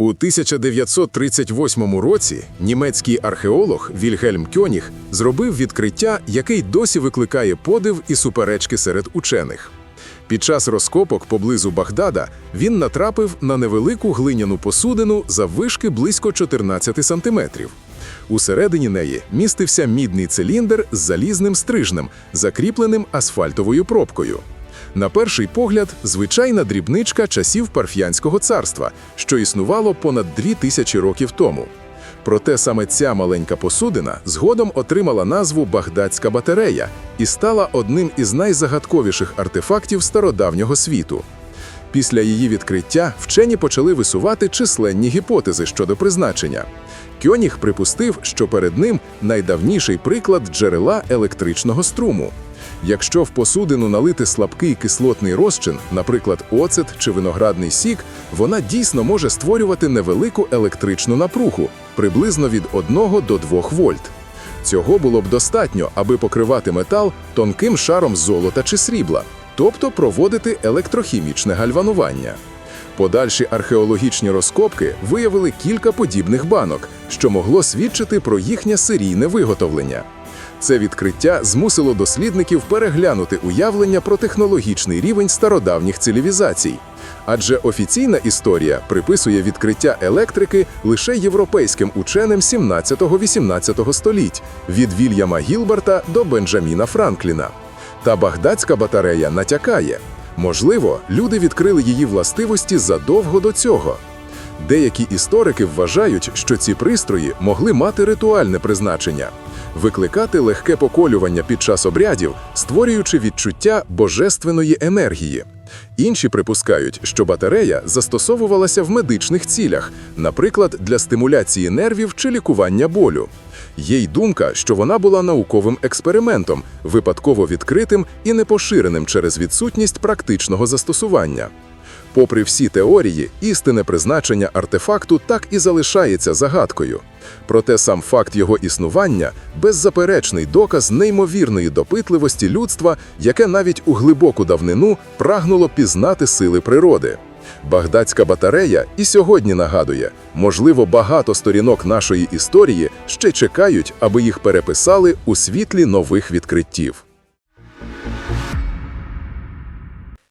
У 1938 році німецький археолог Вільгельм Кьоніг зробив відкриття, який досі викликає подив і суперечки серед учених. Під час розкопок поблизу Багдада він натрапив на невелику глиняну посудину заввишки близько 14 сантиметрів. Усередині неї містився мідний циліндр з залізним стрижнем, закріпленим асфальтовою пробкою. На перший погляд, звичайна дрібничка часів Парф'янського царства, що існувало понад дві тисячі років тому. Проте саме ця маленька посудина згодом отримала назву Багдадська батарея і стала одним із найзагадковіших артефактів стародавнього світу. Після її відкриття вчені почали висувати численні гіпотези щодо призначення. Кьоніг припустив, що перед ним найдавніший приклад джерела електричного струму. Якщо в посудину налити слабкий кислотний розчин, наприклад, оцет чи виноградний сік, вона дійсно може створювати невелику електричну напругу приблизно від 1 до 2 вольт. Цього було б достатньо, аби покривати метал тонким шаром золота чи срібла, тобто проводити електрохімічне гальванування. Подальші археологічні розкопки виявили кілька подібних банок, що могло свідчити про їхнє серійне виготовлення. Це відкриття змусило дослідників переглянути уявлення про технологічний рівень стародавніх цивілізацій. Адже офіційна історія приписує відкриття електрики лише європейським ученим 17-18 століть від Вільяма Гілберта до Бенджаміна Франкліна. Та багдадська батарея натякає, можливо, люди відкрили її властивості задовго до цього. Деякі історики вважають, що ці пристрої могли мати ритуальне призначення викликати легке поколювання під час обрядів, створюючи відчуття божественної енергії. Інші припускають, що батарея застосовувалася в медичних цілях, наприклад, для стимуляції нервів чи лікування болю. Є й думка, що вона була науковим експериментом, випадково відкритим і непоширеним через відсутність практичного застосування. Попри всі теорії, істинне призначення артефакту так і залишається загадкою. Проте сам факт його існування беззаперечний доказ неймовірної допитливості людства, яке навіть у глибоку давнину прагнуло пізнати сили природи. Багдадська батарея і сьогодні нагадує, можливо, багато сторінок нашої історії ще чекають, аби їх переписали у світлі нових відкриттів.